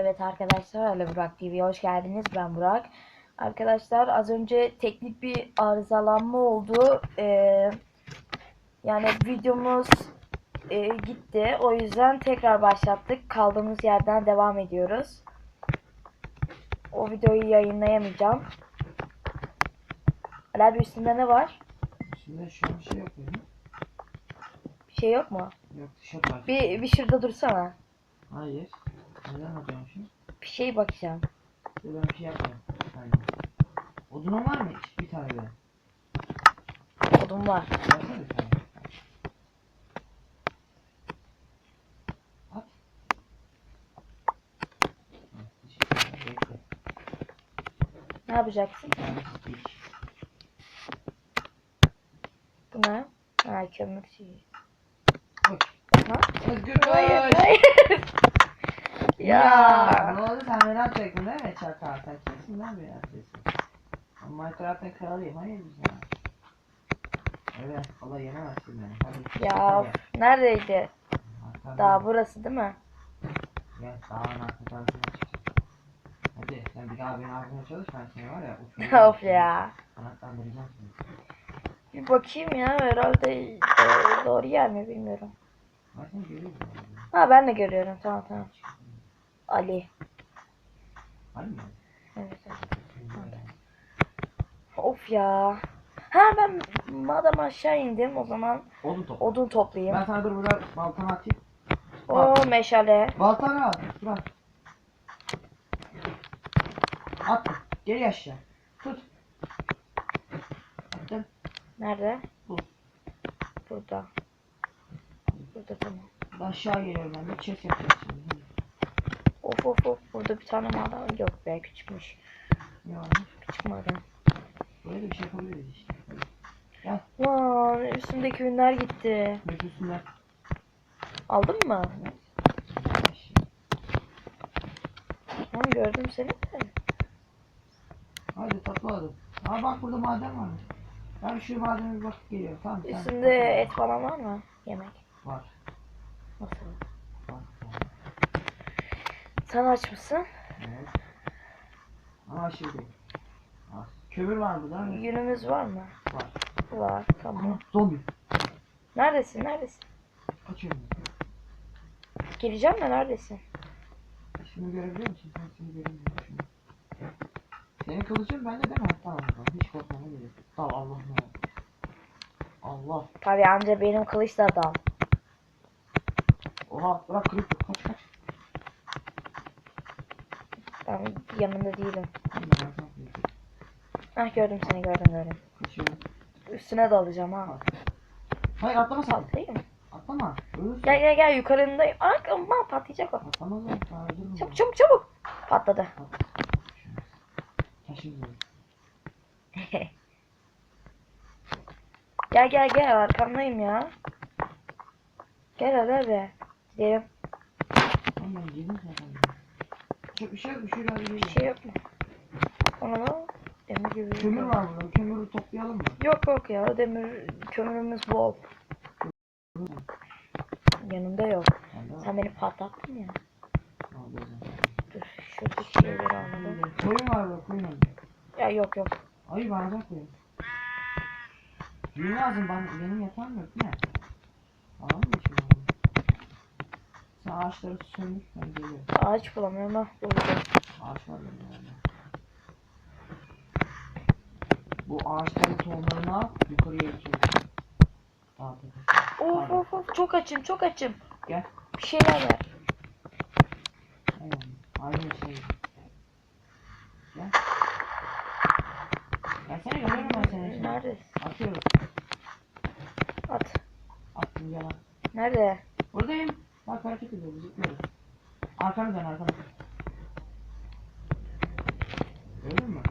Evet arkadaşlar Ali Burak TV'ye hoş geldiniz. Ben Burak. Arkadaşlar az önce teknik bir arızalanma oldu. Ee, yani videomuz e, gitti. O yüzden tekrar başlattık. Kaldığımız yerden devam ediyoruz. O videoyu yayınlayamayacağım. Ali abi üstünde ne var? Şimdi şu an bir şey yok benim. Bir şey yok mu? Yok var. Bir, bir şurada dursana. Hayır. Neden şimdi? Bir şey bakacağım. Dur ben bir şey yapmıyorum. Hayır. Odunun var mı hiç? Bir tane de. Odun var. Versene bir tane. At. Ne yapacaksın? Bir tane. Bu ne? Ha kömür şeyi. Ha? Özgür Hayır, hayır. ya. Ne oldu sen beni atacaktın değil mi çakal? Sen kimsin lan beni atacaksın? Ben Minecraft'ın kralıyım. Hayır ya. Evet. Allah yenemezsin beni. Hadi. Ya neredeydi? Arkamda. Daha burası değil mi? Dağın arka tarafına çık. Hadi sen bir daha beni almaya çalış ben seni var ya uçuracağım. of ya. Kanatlandıracağım seni. Bir bakayım ya herhalde e, doğru yer mi bilmiyorum. Ha ben de görüyorum tamam tamam. Ali. Var mı? Evet, evet. Of ya. Ha ben madem aşağı indim o zaman Odun topla. odun toplayayım. Ben sana dur burada baltanı atayım. O meşale. Baltanı al. Bırak. At. Geri aşağı. Tut. Attım. Nerede? Bu. Burada. Burada tamam. Aşağı geliyorum ben de chest yapacağız şimdi. Of of of burada bir tane maden yok be küçükmüş. Varmış? Küçük maden. Böyle bir şey yapabiliriz işte. Lan üstümdeki ürünler gitti. Nefesinden. Aldın mı? Evet. Lan gördüm seni de. Hadi topladım. Aa bak burada maden varmış. Ben şu madene bir bakıp geliyorum. Tamam. Üstünde et falan var mı? Yemek. Var. Nasıl? Var. var. Sen aç mısın? Evet. Ama. Az. Kömür var mı? Yünümüz var mı? Var. Var. Tamam. Ama zombi. Neredesin? Neredesin? Kaçıyorum. Geleceğim de neredesin? Şunu görebiliyor musun? Ben seni göremiyorum. Şunu. Senin kılıcın bende değil mi? Tamam. tamam. Hiç korkmana gerek yok. Tamam Allah ne. Allah. Tabii anca benim kılıç da adam. Oha bırak kırık. Kaç kaç. Ben yanında değilim. Hah gördüm seni gördüm gördüm. Kaçıyorum. Üstüne dalacağım ha. Hayır atlama sen. Patlayayım? Atlama. Ölürsün. Gel gel gel yukarındayım. Aa aman patlayacak o. Daha öldürürüm. Çabuk çabuk çabuk. Patladı. Gel gel gel arkandayım ya. Gel hadi hadi. Gidelim. Tamam ben girdim zaten. Bir şey yok. Bir şey yok. Bir şey yok mu? Ona da demir gibi. Kömür var burada. Kömürü toplayalım mı? Yok yok ya demir kömürümüz bol. Yanımda yok. De Sen beni patlattın ya. Zaman. Dur şuradaki şeyleri alalım. Koyun var burada. Koyun. Ya yok yok. Ay bardak koyun. Yün lazım. Ben, benim yatağım yok. Ne? Alalım mı şimdi? Sen ağaçları söndür. Ben geliyorum. Ağaç bulamıyorum ha. Buldum. Ağaç var benim yanımda. Bu ağaçların tohumlarını al. Yukarıya ekiyorum. Dağ tepesine. Of of of çok açım çok açım. Gel. Bir şeyler ver. Aynen. Aynı şey. Gel. Gelsene görüyorum ben seni. şimdi. Nerede? Atıyorum. At. Attım yalan. Nerede? Buradayım. Bak hareket ediyor. Zıplıyoruz. Arkanı dön arkanı. Gördün mü?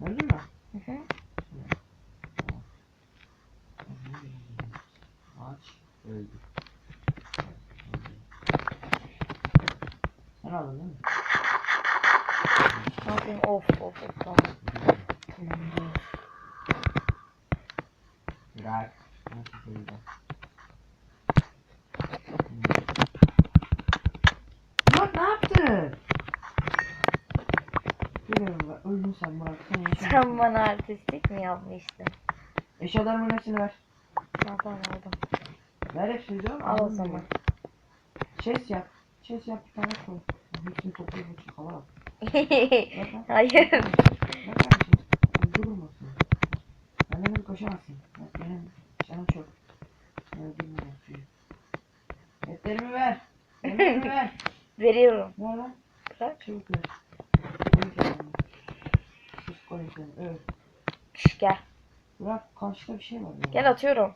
Gördün mü? Hı hı. Ağaç öldü. Sen aldın değil mi? Ne yapayım? Of of of. Tamam. Tamam. dur. Bırak. Nasıl söyleyeceğim? Artistik mi yapmıştın? Eşyalarımın hepsini ver. Tamam aldım. Ver hepsini diyorum. Al o zaman. Chest yap. Chest yap bir tane koy. Hepsini toplayıp uçuk hava al. Hayır. Ne kardeşim? Durmasın. Benden hızlı koşamazsın. Bak benim canım çok. Öldüm ben suyu. Etlerimi ver. Etlerimi ver. Veriyorum. Ver lan. Bırak. Çabuk ver. Koy kendini. Seni. Öl. Şş, gel. Bırak karşıda bir şey var. Ya. Gel atıyorum.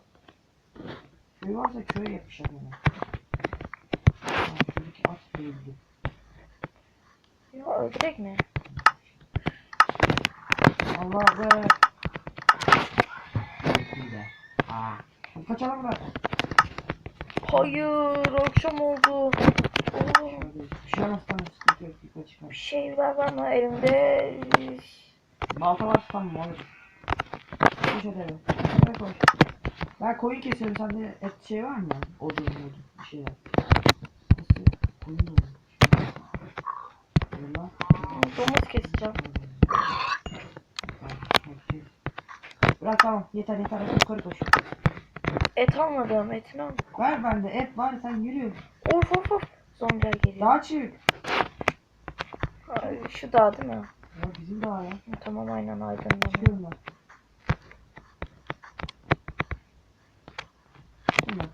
Köy varsa köy yapmışlar bana. Ha, Şuradaki at değildi. Ya öldürek mi? Allah be. Aa. Kaçalım da. Hayır akşam oldu. Oo, bir şey olmaz tamam sıkıntı yok. Yukarı bir çıkalım. şeyler var mı elimde? Balta var tamam alırız. Koş eve. Hadi koş. Ben koyun kesiyorum. Sende et şey var mı? Odun odun bir şeyler. Nasıl? Koyun. Şöyle lan. Domuz keseceğim. Bırak tamam yeter yeter yukarı koş. Et almadım etini al. Ver bende et var sen yürü. Of of of. Zombiler geliyor. Dağa çık. Ay, Şu dağ değil mi? Ya bizim dağ ya. Tamam aynen aydınlanıyor. Ben. Ben.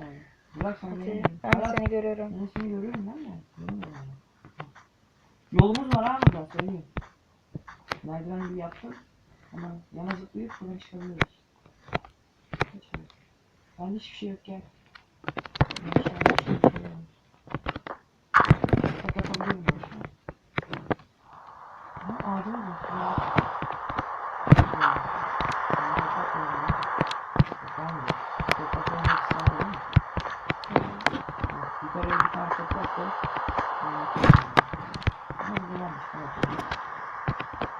Yani? Bırak sen Hadi ben seni görüyorum. Ben seni görüyorum ben de. Görüyorum. Yolumuz var ha burada söyleyeyim. Merdiven gibi yaptık. Ama yana zıplayıp buradan. Geçelim. Bende hiçbir şey yok gel. Ben aşağıda hiçbir şey yok. Tek atabilirim ben şu an. Ha ağacımız var. Ya. Güzel. Ben toprak koyuyorum. Toprak mı? Toprak koymak istedim değil mi? Yukarıya bir tane.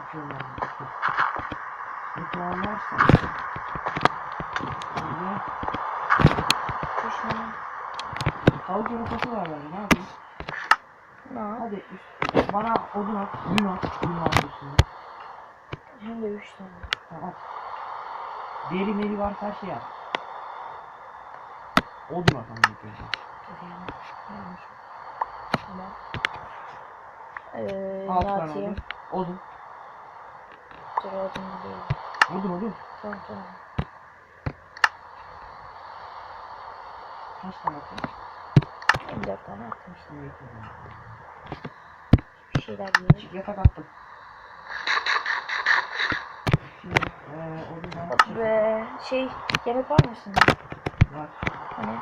Bakıyorum ben. bakıyorum. Bir puan varsa. Böyle Düşman. tavuk yumurtası var bende. Ne yapayım? Ne? Hadi üst. Bana odun at. Yün at. Yün at üstüne. Hem de 3 tane. Tamam. Deri meri varsa her şey at. Odun at ama ilk önce. Tamam. Ee, Alt ne tane odun. Odun. Dur odun değil. Odun odun. Tamam tamam. Kaç tane atayım? 24 tane attım. Şimdi bekliyorum. Bir şeyler yiyelim. Yatak attım. Şimdi eee odun. Şey yemek var mı şimdi? Var. Hani.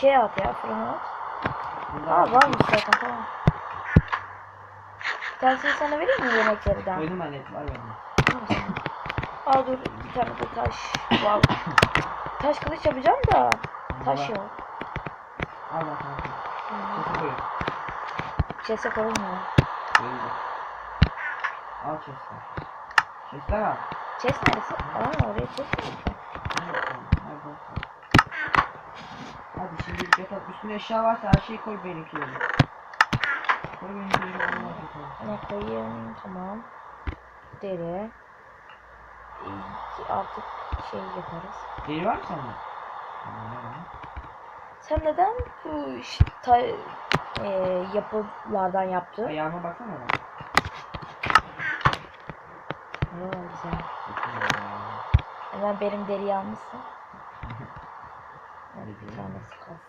Şey at ya fırına at. Aa varmış zaten tamam. Tanesini sana vereyim mi yemeklerden? Koydum ben et var bende. Aa dur bir tane de taş. Var. Taş kılıç yapacağım da. Taş Var. yok. Al bak kanka. Hmm. Çese koyuyorum. Chest'e koymuyor. Koyuyorum. Al çese. Çese al. Chest neresi? Aa oraya chest mi? Hadi şimdi bir yatak üstüne eşya varsa her şeyi koy benimkileri. Koy benimkileri. Ne koyayım? Tamam. Deri. Artık şey yaparız. Deri var mı sende? Sen neden bu iş- ta, e, yapılardan yaptın? Ayağıma baksana bak. Ne güzel. Hemen benim deri almışsın. Hadi bir tanesi kalsın.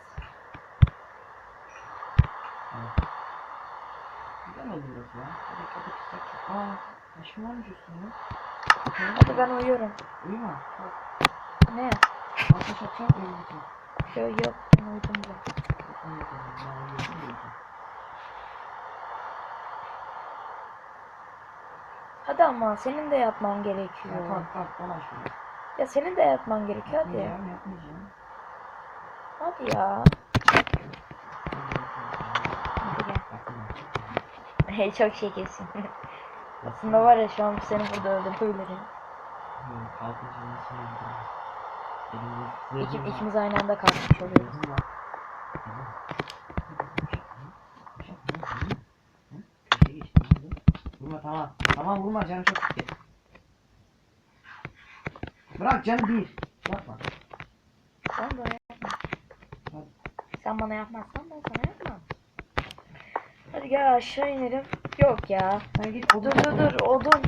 Burası ya. Hadi kapı kısak. Aa, taşım varmış üstünde. Hadi ben uyuyorum. Uyuma. Ne? Ateş atacak benim için. Yok yok ben uyudum da. Hadi ama senin de yatman Ya gerekiyor. kalk kalk dolaş şunu. Ya senin de yatman gerekiyor hadi. Yapmayacağım yapmayacağım. Hadi ya. Hadi gel. Hey çok şekersin. Aslında var ya şu an seni burada öldürebilirim. Kalkınca nasıl öldürürüm? Elimde İki, zırhım var. ikimiz aynı anda kalkmış oluyoruz. Vurma tamam. Tamam vurma canım çok gitti. Bırak canı bir. Yapma. Sen bana yapma. Sen bana yapmazsan ben sana gel aşağı inelim. Yok ya. Git odun Dur dur dur odun.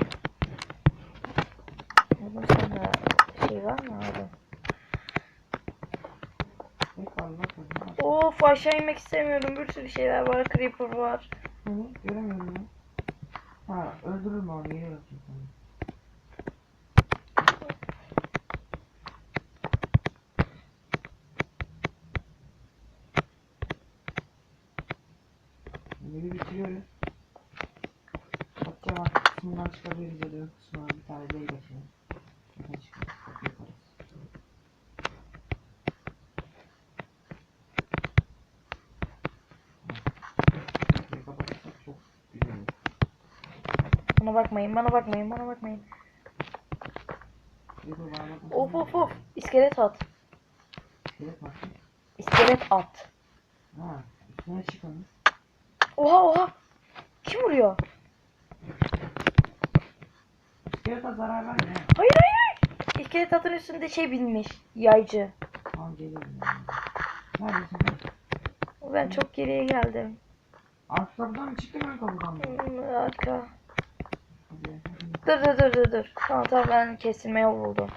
Odun sana şey var mı odun? Of aşağı inmek istemiyorum. Bir sürü şeyler var. Creeper var. Hı, göremiyorum ya. Ha öldürür mü onu. Yeri bitiriyoruz. Bakacağım artık kısmından çıkabiliriz ya da yok kısmına bir tane değil geçelim. Zaten çıkıyor. Çok yaparız. Kapıyı kapatırsak çok güzel olur. Bana bakmayın, bana bakmayın, bana bakmayın. Of of of. İskelet at. İskelet. İskelet at. Ha, üstüne. Oha oha. Kim vuruyor? İskelete zarar verme. ha. Hayır hayır. İskelet atın üstünde şey binmiş. Yaycı. Tamam geliyorum ya. Neredesin sen? Ben çok geriye geldim. Arka kapıdan mı çıktın ön kapıdan mı? Hmm, Arka. Dur dur dur dur dur. Tamam tamam ben kesilmeye buldum.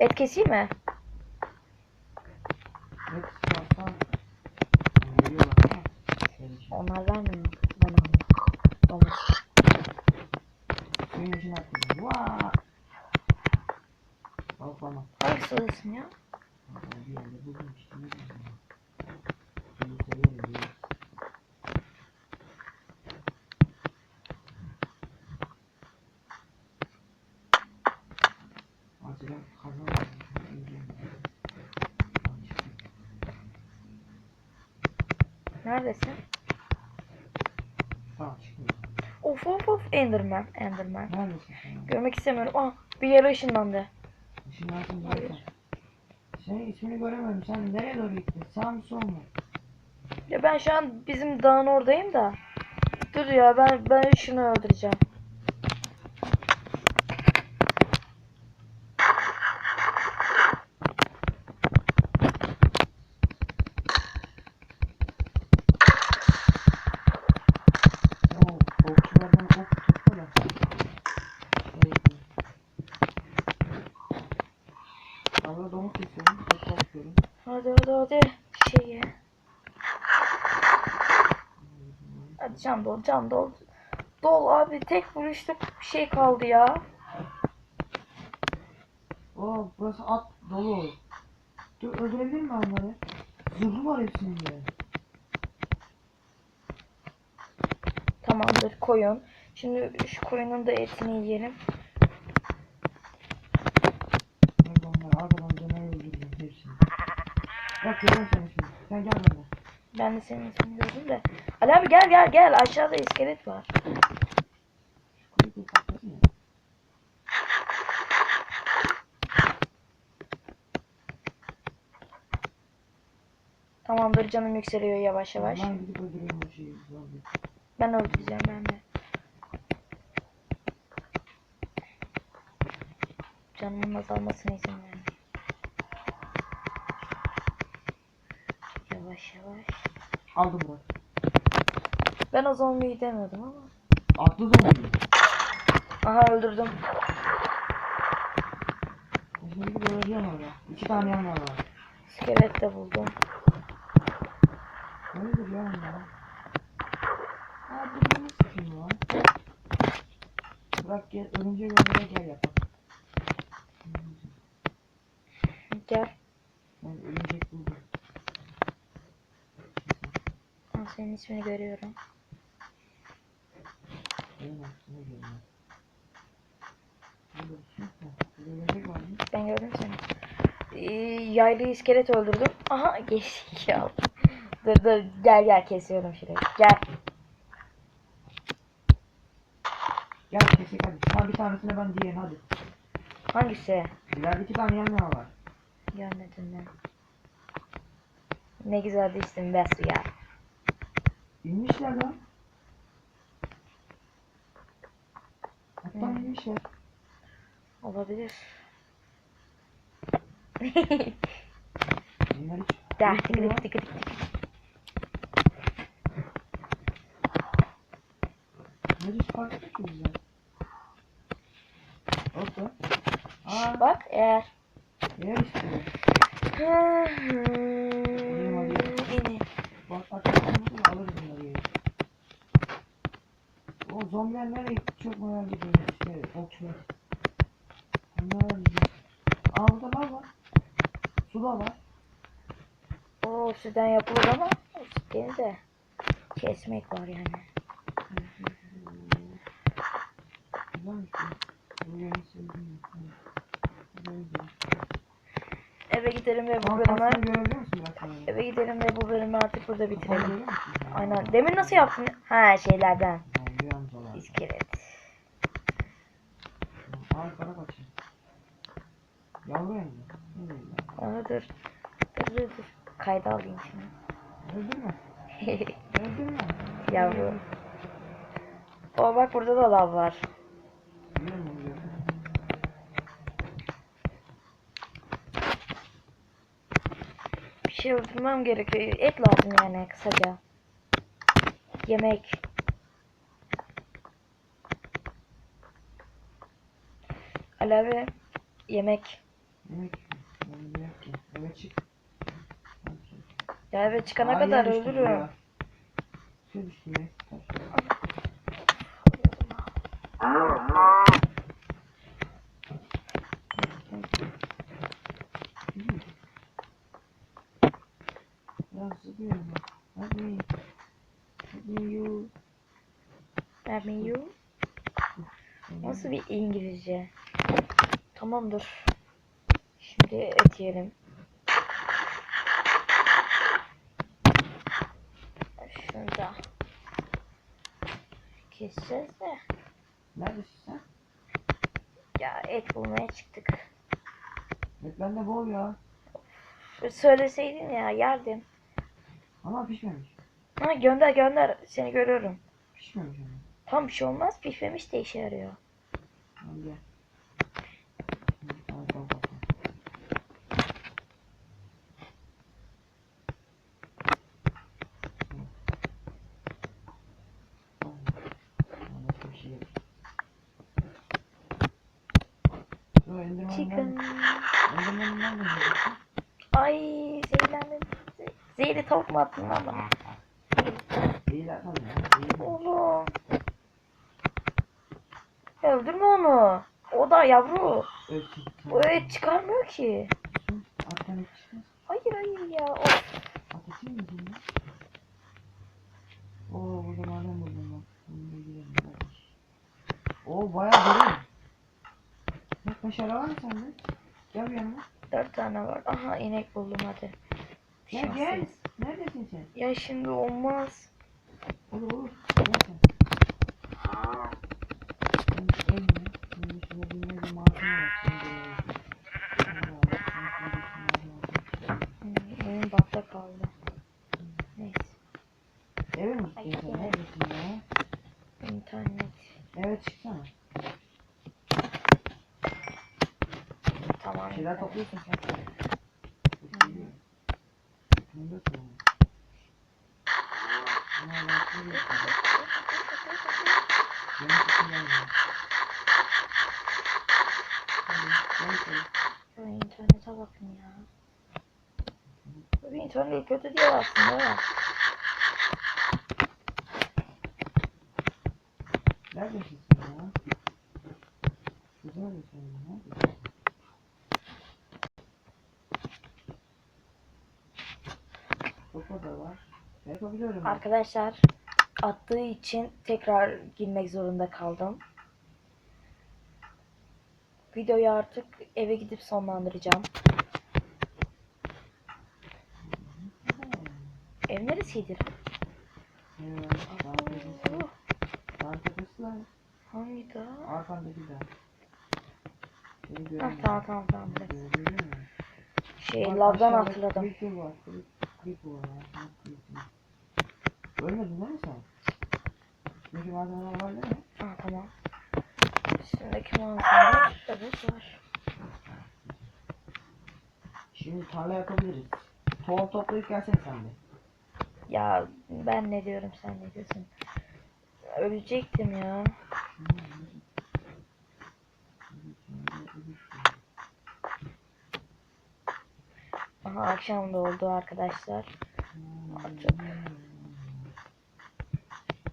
Et keseyim mi? Onlar vermiyor. Ben alayım. Domuz. Suyun içine atladım. Vaa! Al bana. Hangi sırasın ya? Bir yerde buldum işte. Ne diyeyim ya. Suyu seviyorum. diyor. Acilen kazan lazım. Neredesin? Tamam çıkmıyor. Of of of. Enderman. Enderman. Neredesin sen? Görmek istemiyorum. Ah bir yere ışınlandı. Şimdi zaten? Senin ismini göremiyorum. Sen nereye doğru gittin? Sağ mı sol mu? Ya ben şu an bizim dağın oradayım da. Dur ya ben ben şunu öldüreceğim. Oo, okçulardan ok tutma da. Şey, Ben burada domuz kesiyorum. Çok korkuyorum. Hadi hadi hadi. Şeyi. Hadi can dol can dol. Dol abi tek vuruşluk bir şey kaldı ya. Oo, burası at dolu. Dur öldürebilir mi onları? Zırhı var hepsinde. Tamamdır koyun. Şimdi şu koyunun da etini yiyelim. Bak onları arkadan döner öldürdüm hepsini. Bak görüyorum seni şimdi. Sen gel bana. Ben de senin ismini gördüm de. Ali abi gel gel gel aşağıda iskelet var. Tamamdır canım yükseliyor yavaş yavaş. Ben öldüreceğim ben de. Canımın azalmasına izin vermeyin. Yavaş yavaş. Aldım bak. Ben o zombiyi demiyordum ama. Atlı zombi. Aha öldürdüm. Şimdi gidip öldüreceğim orada. İki tane yan var. İskelet de buldum. Nedir ya onlar? Ha bu bunu sıkayım lan. Bırak gel örümcek öldüre gel yapalım. Gel. Ben örümcek buldum. Ben senin ismini görüyorum. Benim aklıma geliyor. Burada bir şey yok mu? Burada örümcek var mı? Ben gördüm seni. Ee, yaylı iskelet öldürdüm. Aha geçtik ya. Dur dur gel gel kesiyorum şurayı. Gel. Gel kesik hadi. Sana bir tanesine ben diyelim hadi. Hangisi? İleride iki tane yan yana var. Görmedim ben. Ne güzel bir isim Besu ya. İnmişler lan. Hatta Hmm. yemişler. Olabilir. Bunlar hiç Der Yok tıkı ya. tıkı tıkı tıkı. Bunlar hiç farklı ki bizden. Hop da. Aa, Bak eğer. yer istiyor. İni. Bak arkadaşlarımızı alırız bunları yeri. O zombiler nereye gitti çok merak ediyorum işte okçular. Bunlar arayacağız. Aa burada lav var. Su da var. O sütten yapılır ama sütleri de kesmek var yani. Eve gidelim ve bu bölümü eve gidelim ve bu bölümü artık burada bitirelim. Aynen. Demin nasıl yaptın? Ha şeylerden. İskelet. Aa kara kaçın. Yavru ben? Aa, dur. Dur dur dur. Kayda alayım şimdi. Öldürme. Öldürme. Yavru. O bak burada da lav var. Onu. Bir şey öldürmem gerekiyor. Et lazım yani kısaca. Yemek. Alavi yemek. Yemek. Ki. Eve çık. Ya eve çıkana Aa, kadar. Let me you. Nasıl bir İngilizce? Tamamdır. Şimdi et yiyelim. Şunu da keseceğiz de. Neredesin sen? Ya et bulmaya çıktık. Evet bende bol ya. Söyleseydin ya yerdim. Ama pişmemiş. Ha gönder gönder seni görüyorum. Pişmemiş ama. Tam bir şey olmaz pişmemiş de işe yarıyor. Tamam gel. Şimdi sana kal bakalım. Tamam. Tamam, başka bir şey yok. Yo, Enderman'dan- Chicken. Enderman'dan ne yapacaksın? Ay zehirlendim. Ze- Zehirli tavuk mu attın lan bana? Oğlum. Öldürme onu. O da yavru. O et çıkarmıyor ki. Hayır hayır ya. Ya? Oo burada maden buldum bak. Bunu da gidelim kardeş. Oo bayağı derin. Ne meşale var mı sende? Gel bir yanıma. Dört tane var. Aha inek buldum hadi. Gel gel. Şanslıyız. Neredesin sen? Ya şimdi olmaz. Olur olur. Sen. Benim bakta kaldı. Neyse. Eve mi gittin sen? Neredesin ya? İnternet. Eve çıksana. Tamam. Şeyler topluyorsun sen. Bunu da sorun. Ama Allah'ın izniyle Yemek için gelmiyor. Hadi, gel şöyle. Şu internete bakın ya. Bu internet kötü değil aslında. da. Neredesin sen ya? Güzel bir şey ya. Neredesin? Sopa da var. Yapabiliyorum. ben. Arkadaşlar attığı için tekrar girmek zorunda kaldım. Videoyu artık eve gidip sonlandıracağım. Ev neresiydi? Hangi daha? Arkandaki. Seni Ah tamam tamam tamam. Şey lavdan hatırladım. Creeper var. Creeper var. Ölmedin değil mi sen? Çünkü malzemeler var değil mi? Ah tamam. Üstündeki malzemeler evet var. Şimdi tarla yapabiliriz. Tohum toplayıp gelsene sen de. Ya ben ne diyorum sen ne diyorsun? Ölecektim ya. Aha akşam da oldu arkadaşlar. Artık. Yemek nerede? Hadi yiyecek yemek. Ha?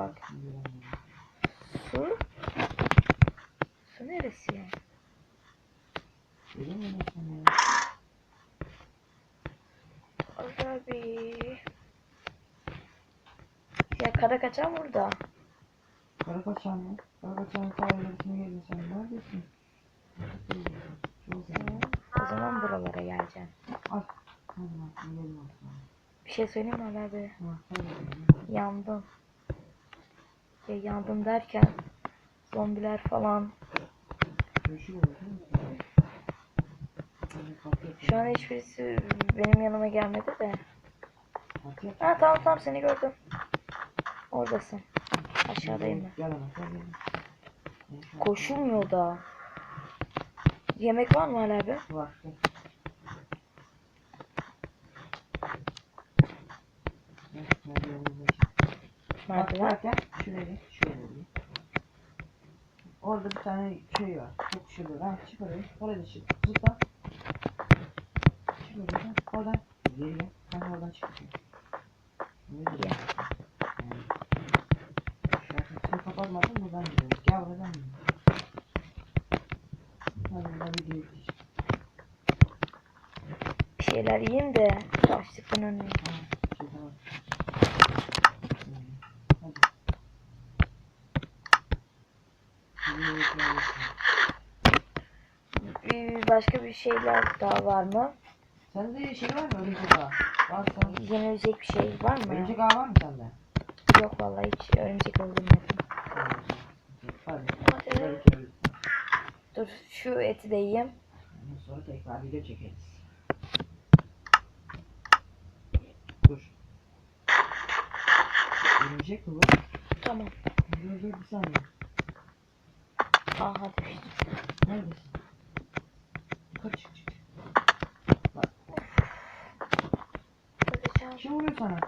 Bak. Su? Su neresi ya? Abi. Ya kara kaçan burada. Karakoçan mı? Karakoçan tarlasına geldin sen. O zaman buralara geleceğim. Al. Bir şey söyleyeyim mi Ali abi? Yandım. Ya yandım derken zombiler falan. Şu an hiçbirisi benim yanıma gelmedi de. Ha tamam tamam seni gördüm. Oradasın. Aşağıdayım ben. Koşulmuyor da. Yemek var mı hala abi? Var, gel. Şuraya şöyle. Orada bir tane şey var. Çok şurada. Ha, çık oraya. Oraya da çık. Zıpla. Çık oraya. Oradan. Geri gel. Sen oradan çık. Nereye Gel. Yani. Zaten sen kapatmadın buradan gidiyoruz. Gel oradan gidiyoruz. Hadi buradan bir gidelim. Bir şeyler yiyeyim de açlıktan. Bir başka bir şeyler daha var mı? Sende şey var mı örümcek ağı? Varsa. Yenilecek bir şey var mı? Örümcek ağı var mı sende? Yok vallahi hiç örümcek öldürmedim. Hadi. Hadi. Hadi. Dur şu eti de yiyeyim. Sonra tekrar video çekeriz. Dur. Mi bu? Tamam. Dur dur bir saniye. Aha düştü. Neredesin? Yukarı çık çık. Öleceğim. Kim vuruyor sana?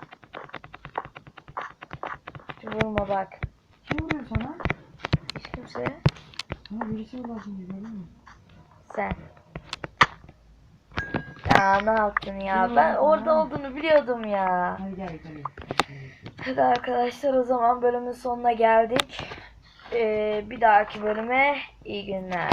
Vurma bak. Kim vuruyor sana? Hiç kimse. Sana birisi vuruyor şimdi gördün mü? Sen. Ya ne yaptın ya? Ben orada olduğunu biliyordum ya. Hadi gel yukarı. Hadi arkadaşlar o zaman bölümün sonuna geldik. Ee, bir dahaki bölüme iyi günler.